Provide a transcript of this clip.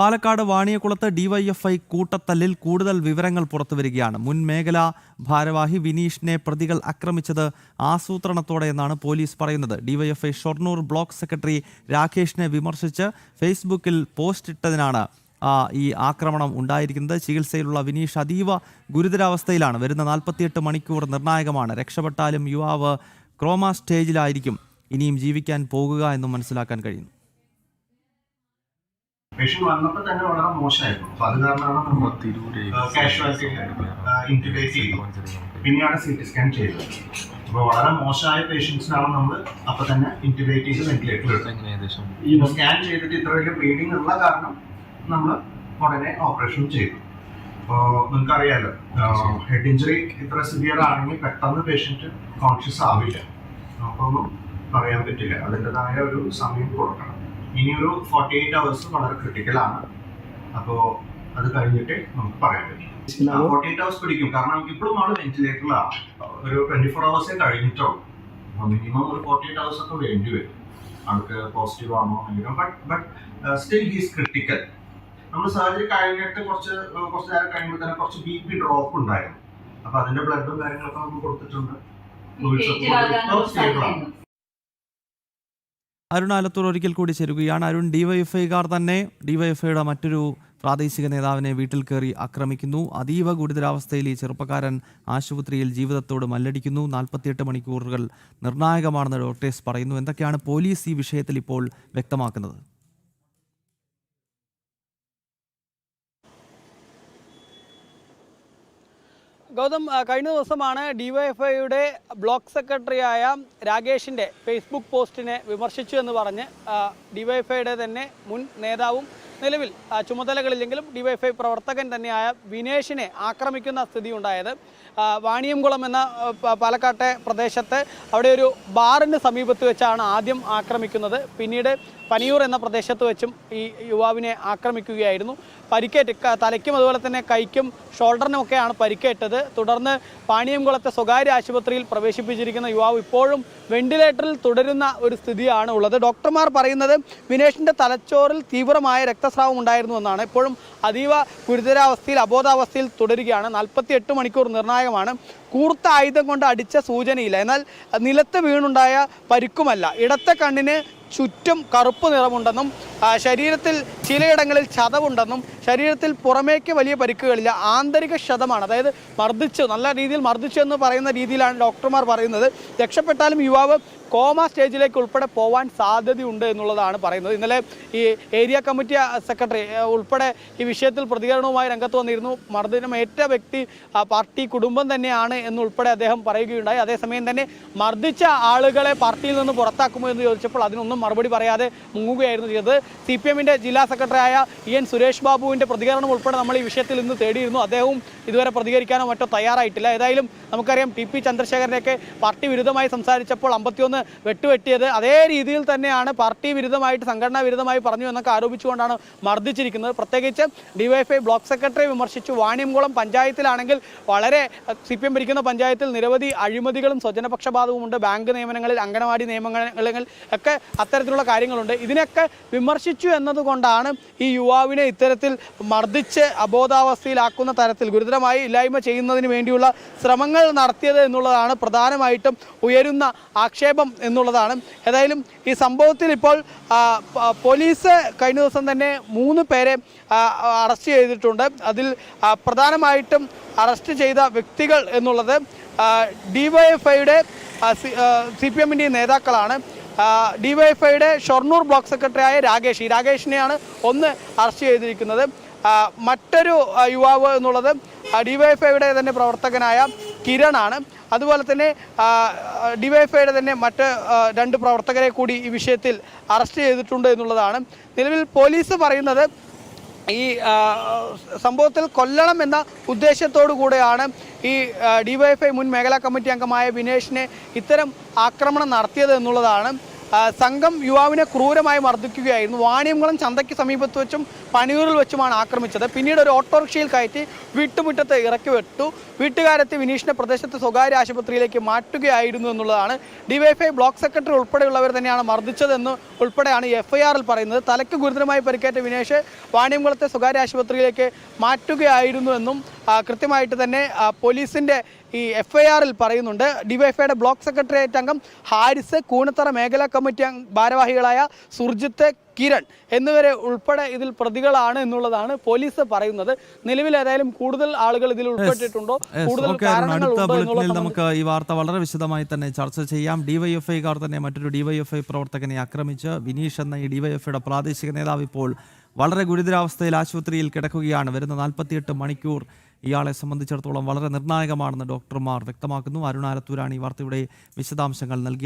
Palakkad വാണിയകുളത്ത് DYFI കൂട്ടത്തല്ലിൽ കൂടുതൽ വിവരങ്ങൾ പുറത്തുവരികയാണ്. മുൻ മേഖലാ ഭാരവാഹി വിനീഷിനെ പ്രതികൾ ആക്രമിച്ചത് ആസൂത്രണത്തോടെയെന്നാണ് പോലീസ് പറയുന്നത്. ഡിവൈഎഫ്ഐ ഷൊർണൂർ ബ്ലോക്ക് സെക്രട്ടറി രാകേഷിനെ വിമർശിച്ച് ഫേസ്ബുക്കിൽ പോസ്റ്റ് ഇട്ടതിനാണ് ഈ ആക്രമണം ഉണ്ടായിരിക്കുന്നത്. ചികിത്സയിലുള്ള വിനീഷ് അതീവ ഗുരുതരാവസ്ഥയിലാണ്. വരുന്ന നാൽപ്പത്തിയെട്ട് മണിക്കൂർ നിർണായകമാണ്. രക്ഷപ്പെട്ടാലും യുവാവ് ക്രോമ സ്റ്റേജിലായിരിക്കും. ഇനിയും ജീവിക്കാൻ പോകുക എന്ന് മനസ്സിലാക്കാൻ കഴിയുന്നു. പേഷ്യന്റ് വന്നപ്പോൾ തന്നെ വളരെ മോശമായിരുന്നു. അപ്പൊ അത് കാരണമാണ് കാഷ്വാലിറ്റി ഇന്റിഗ്രേറ്റ് ചെയ്തത്. പിന്നെയാണ് സി ടി സ്കാൻ ചെയ്തത്. അപ്പോൾ വളരെ മോശമായ പേഷ്യൻസിനാണ് നമ്മൾ അപ്പൊ തന്നെ ഇന്റിഗ്രേറ്റ് ചെയ്ത് വെന്റിലേറ്റർ ഈ സ്കാൻ ചെയ്തിട്ട് ഇത്ര വലിയ ബ്ലീഡിംഗ് ഉള്ള കാരണം നമ്മൾ ഉടനെ ഓപ്പറേഷൻ ചെയ്തു. അപ്പോൾ നിങ്ങൾക്ക് അറിയാലോ ഹെഡ് ഇഞ്ചുറി ഇത്ര സിവിയർ ആണെങ്കിൽ പെട്ടെന്ന് പേഷ്യന്റ് കോൺഷ്യസ് ആവില്ല. നമുക്കൊന്നും പറയാൻ പറ്റില്ല. അതിന്റെതായ ഒരു സമയം കൊടുക്കണം. ഇനിയൊരു ഫോർട്ടി എയ്റ്റ് അവേഴ്സ് വളരെ ക്രിട്ടിക്കലാണ് അപ്പോൾ അത് കഴിഞ്ഞിട്ട് നമുക്ക് പറയാൻ പറ്റും. ഫോർട്ടി എയ്റ്റ് അവേഴ്സ് പിടിക്കും. കാരണം ഇപ്പോഴും ആൾ വെന്റിലേറ്ററിലാണ് ഒരു ട്വന്റി ഫോർ അവേഴ്സേ കഴിഞ്ഞിട്ടുള്ളൂ. മിനിമം ഒരു ഫോർട്ടി എയ്റ്റ് അവേഴ്സ് ഒക്കെ വേണ്ടി വരും. ആൾക്ക് പോസിറ്റീവ് ആണോ എന്നെങ്കിലും but but still he's critical നമ്മൾ സർജറി കഴിഞ്ഞിട്ട് കുറച്ച് ഏഹ് കുറച്ച് നേരം കഴിയുമ്പോൾ തന്നെ കുറച്ച് ബി പി ഡ്രോപ്പ് ഉണ്ടായിരുന്നു. അപ്പൊ അതിന്റെ ബ്ലഡും കാര്യങ്ങളൊക്കെ നമ്മൾ കൊടുത്തിട്ടുണ്ട് Fluids ഒക്കെ കൊടുത്തിട്ട് ഇപ്പോൾ stable ആണ്. അരുൺ ആലത്തൂർ ഒരിക്കൽ കൂടി ചേരുകയാണ്. അരുൺ ഡിവൈഎഫ്ഐക്കാർ തന്നെ ഡിവൈഎഫ്ഐയുടെ മറ്റൊരു പ്രാദേശിക നേതാവിനെ വീട്ടിൽ കയറി ആക്രമിക്കുന്നു. അതീവ ഗുരുതരാവസ്ഥയിൽ ഈ ചെറുപ്പക്കാരൻ ആശുപത്രിയിൽ ജീവിതത്തോട് മല്ലടിക്കുന്നു. നാൽപ്പത്തിയെട്ട് മണിക്കൂറുകൾ നിർണായകമാണെന്ന് ഡോക്ടേഴ്സ് പറയുന്നു. എന്തൊക്കെയാണ് പോലീസ് ഈ വിഷയത്തിൽ ഇപ്പോൾ വ്യക്തമാക്കുന്നത്? ഗൗതം കഴിഞ്ഞ ദിവസമാണ് ഡിവൈഎഫ്ഐയുടെ ബ്ലോക്ക് സെക്രട്ടറിയായ രാകേഷിന്റെ ഫേസ്ബുക്ക് പോസ്റ്റിനെ വിമർശിച്ചു എന്ന് പറഞ്ഞ് ഡിവൈഎഫ്ഐയുടെ തന്നെ മുൻ നേതാവും നിലവിൽ ചുമതലകളില്ലെങ്കിലും ഡിവൈഎഫ്ഐ പ്രവർത്തകൻ തന്നെയായ വിനേഷിനെ ആക്രമിക്കുന്ന സ്ഥിതി ഉണ്ടായത് വാണിയംകുളം എന്ന പാലക്കാട്ടെ പ്രദേശത്ത് അവിടെ ഒരു ബാറിന് സമീപത്ത് വെച്ചാണ് ആദ്യം ആക്രമിക്കുന്നത്. പിന്നീട് പനിയൂർ എന്ന പ്രദേശത്ത് വെച്ചും ഈ യുവാവിനെ ആക്രമിക്കുകയായിരുന്നു. പരിക്കേറ്റ് തലയ്ക്കും അതുപോലെ തന്നെ കൈക്കും ഷോൾഡറിനുമൊക്കെയാണ് പരിക്കേറ്റത്. തുടർന്ന് പാണിയംകുളത്തെ സ്വകാര്യ ആശുപത്രിയിൽ പ്രവേശിപ്പിച്ചിരിക്കുന്ന യുവാവ് ഇപ്പോഴും വെന്റിലേറ്ററിൽ തുടരുന്ന ഒരു സ്ഥിതിയാണ് ഉള്ളത്. ഡോക്ടർമാർ പറയുന്നത് വിനേഷിന്റെ തലച്ചോറിൽ തീവ്രമായ രക്തസ്രാവം ഉണ്ടായിരുന്നു എന്നാണ്. ഇപ്പോഴും അതീവ ഗുരുതരാവസ്ഥയിൽ അബോധാവസ്ഥയിൽ തുടരുകയാണ്. നാൽപ്പത്തി മണിക്കൂർ നിർണായകമാണ്. കൂർത്ത ആയുധം കൊണ്ട് അടിച്ച സൂചനയില്ല. എന്നാൽ നിലത്ത് വീണുണ്ടായ പരിക്കുമല്ല. ഇടത്തെ കണ്ണിന് ചുറ്റും കറുപ്പ് നിറമുണ്ടെന്നും ശരീരത്തിൽ ചിലയിടങ്ങളിൽ ചതവുണ്ടെന്നും ശരീരത്തിൽ പുറമേക്ക് വലിയ പരിക്കുകളില്ല. ആന്തരിക ക്ഷതമാണ്. അതായത് മർദ്ദിച്ചു നല്ല രീതിയിൽ മർദ്ദിച്ചു എന്ന് പറയുന്ന രീതിയിലാണ് ഡോക്ടർമാർ പറയുന്നത്. രക്ഷപ്പെട്ടാലും യുവാവ് കോമ സ്റ്റേജിലേക്ക് ഉൾപ്പെടെ പോവാൻ സാധ്യതയുണ്ട് എന്നുള്ളതാണ് പറയുന്നത്. ഇന്നലെ ഈ ഏരിയ കമ്മിറ്റി സെക്രട്ടറി ഉൾപ്പെടെ ഈ വിഷയത്തിൽ പ്രതികരണവുമായി രംഗത്ത് വന്നിരുന്നു. മർദ്ദനമേറ്റ വ്യക്തി പാർട്ടി കുടുംബം തന്നെയാണ് എന്നുൾപ്പെടെ അദ്ദേഹം പറയുകയുണ്ടായി. അതേസമയം തന്നെ മർദ്ദിച്ച ആളുകളെ പാർട്ടിയിൽ നിന്ന് പുറത്താക്കുമോ എന്ന് ചോദിച്ചപ്പോൾ അതിനൊന്നും മറുപടി പറയാതെ മുങ്ങുകയായിരുന്നു ചെയ്തത്. സി പി എമ്മിന്റെ ജില്ലാ സെക്രട്ടറിയായ ഇ എൻ സുരേഷ് ബാബുവിന്റെ പ്രതികരണം ഉൾപ്പെടെ നമ്മൾ ഈ വിഷയത്തിൽ ഇന്ന് തേടിയിരുന്നു. അദ്ദേഹവും ഇതുവരെ പ്രതികരിക്കാനോ മറ്റോ തയ്യാറായിട്ടില്ല. ഏതായാലും നമുക്കറിയാം ടി പി ചന്ദ്രശേഖരനെയൊക്കെ പാർട്ടി വിരുദ്ധമായി സംസാരിച്ചപ്പോൾ അമ്പത്തിയൊന്ന് വെട്ടുവെട്ടിയത് അതേ രീതിയിൽ തന്നെയാണ് പാർട്ടി വിരുദ്ധമായിട്ട് സംഘടനാ വിരുദ്ധമായി പറഞ്ഞു എന്നൊക്കെ ആരോപിച്ചുകൊണ്ടാണ് മർദ്ദിച്ചിരിക്കുന്നത്. പ്രത്യേകിച്ച് ഡിവൈഎഫ്ഐ ബ്ലോക്ക് സെക്രട്ടറി വിമർശിച്ചു. വാണിയംകുളം പഞ്ചായത്തിലാണെങ്കിൽ വളരെ സി പി എം ഭരിക്കുന്ന പഞ്ചായത്തിൽ നിരവധി അഴിമതികളും സ്വജനപക്ഷപാതവുമുണ്ട് ബാങ്ക് നിയമനങ്ങളിൽ അംഗനവാടി നിയമനങ്ങളിൽ ഒക്കെ അത്തരത്തിലുള്ള കാര്യങ്ങളുണ്ട്. ഇതിനൊക്കെ വിമർശിച്ചു എന്നതുകൊണ്ടാണ് ഈ യുവാവിനെ ഇത്തരത്തിൽ മർദ്ദിച്ച് അബോധാവസ്ഥയിലാക്കുന്ന തരത്തിൽ ഗുരുതരമായി ഇല്ലായ്മ ചെയ്യുന്നതിന് വേണ്ടിയുള്ള ശ്രമങ്ങൾ നടത്തിയത് എന്നുള്ളതാണ് പ്രധാനമായിട്ടും ഉയരുന്ന ആക്ഷേപം എന്നുള്ളതാണ്. ഏതായാലും ഈ സംഭവത്തിൽ ഇപ്പോൾ പോലീസ് കഴിഞ്ഞ ദിവസം തന്നെ മൂന്ന് പേരെ അറസ്റ്റ് ചെയ്തിട്ടുണ്ട്. അതിൽ പ്രധാനമായിട്ടും അറസ്റ്റ് ചെയ്ത വ്യക്തികൾ എന്നുള്ളത് ഡിവൈഎഫ്ഐയുടെ സി പി എമ്മിന്റെ നേതാക്കളാണ്. ഡിവൈഎഫ്ഐയുടെ ഷൊർണൂർ ബ്ലോക്ക് സെക്രട്ടറിയായ രാകേഷ്. ഈ രാകേഷിനെയാണ് ഒന്ന് അറസ്റ്റ് ചെയ്തിരിക്കുന്നത്. മറ്റൊരു യുവാവ് എന്നുള്ളത് ഡിവൈഎഫ്ഐയുടെ തന്നെ പ്രവർത്തകനായ കിരണാണ്. അതുപോലെ തന്നെ ഡിവൈഎഫ്ഐയുടെ തന്നെ മറ്റ് രണ്ട് പ്രവർത്തകരെ കൂടി ഈ വിഷയത്തിൽ അറസ്റ്റ് ചെയ്തിട്ടുണ്ട് എന്നുള്ളതാണ്. നിലവിൽ പോലീസ് പറയുന്നത് ഈ സംഭവത്തിൽ കൊല്ലണം എന്ന ഉദ്ദേശത്തോടു കൂടെയാണ് ഈ ഡിവൈഎഫ്ഐ മുൻ മേഖലാ കമ്മിറ്റി അംഗമായ വിനേഷിനെ ഇത്തരം ആക്രമണം നടത്തിയത് എന്നുള്ളതാണ് സംഘം യുവാവിനെ ക്രൂരമായി മർദ്ദിക്കുകയായിരുന്നു. വാണിയംകുളം ചന്തയ്ക്ക് സമീപത്ത് വെച്ചും പണിയൂരിൽ വെച്ചുമാണ് ആക്രമിച്ചത്. പിന്നീട് ഒരു ഓട്ടോറിക്ഷയിൽ കയറ്റി വീട്ടുമുറ്റത്ത് ഇറക്കി വിട്ടു. വീട്ടുകാരത്തെ വിനീഷിനെ പ്രദേശത്ത് സ്വകാര്യ ആശുപത്രിയിലേക്ക് മാറ്റുകയായിരുന്നു എന്നുള്ളതാണ്. ഡിവൈഎഫ്ഐ ബ്ലോക്ക് സെക്രട്ടറി ഉൾപ്പെടെയുള്ളവർ തന്നെയാണ് മർദ്ദിച്ചതെന്ന് ഉൾപ്പെടെയാണ് എഫ്ഐആറിൽ പറയുന്നത്. തലയ്ക്ക് ഗുരുതരമായി പരിക്കേറ്റ വിനേഷ് വാണിയംകുളത്തെ സ്വകാര്യ ആശുപത്രിയിലേക്ക് മാറ്റുകയായിരുന്നു എന്നും കൃത്യമായിട്ട് തന്നെ പോലീസിന്റെ ഈ എഫ് ഐ ആറിൽ പറയുന്നുണ്ട്. ഡിവൈഎഫ്ഐയുടെ ബ്ലോക്ക് സെക്രട്ടേറിയറ്റ് അംഗം ഹാരിസ് കൂണത്തറ മേഖലാ കമ്മിറ്റി ഭാരവാഹികളായ സുർജിത്ത് കിരൺ എന്നിവരെ ഉൾപ്പെടെ ഇതിൽ പ്രതികളാണ് എന്നുള്ളതാണ് പോലീസ് പറയുന്നത്. നിലവിൽ ഏതായാലും കൂടുതൽ ആളുകൾ ഇതിൽ ഉൾപ്പെട്ടിട്ടുണ്ടോ? കൂടുതൽ. കാരണങ്ങൾ നമുക്ക് ഈ വാർത്ത വളരെ വിശദമായി തന്നെ ചർച്ച ചെയ്യാം. ഡിവൈഎഫ്ഐക്കാർ തന്നെ മറ്റൊരു ഡിവൈഎഫ്ഐ പ്രവർത്തകനെ ആക്രമിച്ച് വിനീഷ് എന്ന ഈ ഡിവൈഎഫ്ഐയുടെ പ്രാദേശിക നേതാവ് ഇപ്പോൾ വളരെ ഗുരുതരാവസ്ഥയിൽ ആശുപത്രിയിൽ കിടക്കുകയാണ്. വരുന്ന നാൽപ്പത്തിയെട്ട് മണിക്കൂർ ഇയാളെ സംബന്ധിച്ചിടത്തോളം വളരെ നിർണായകമാണെന്ന് ഡോക്ടർമാർ വ്യക്തമാക്കുന്നു. അരുണാലത്തൂരാണ് ഈ വാർത്തയുടെ വിശദാംശങ്ങൾ നൽകിയത്.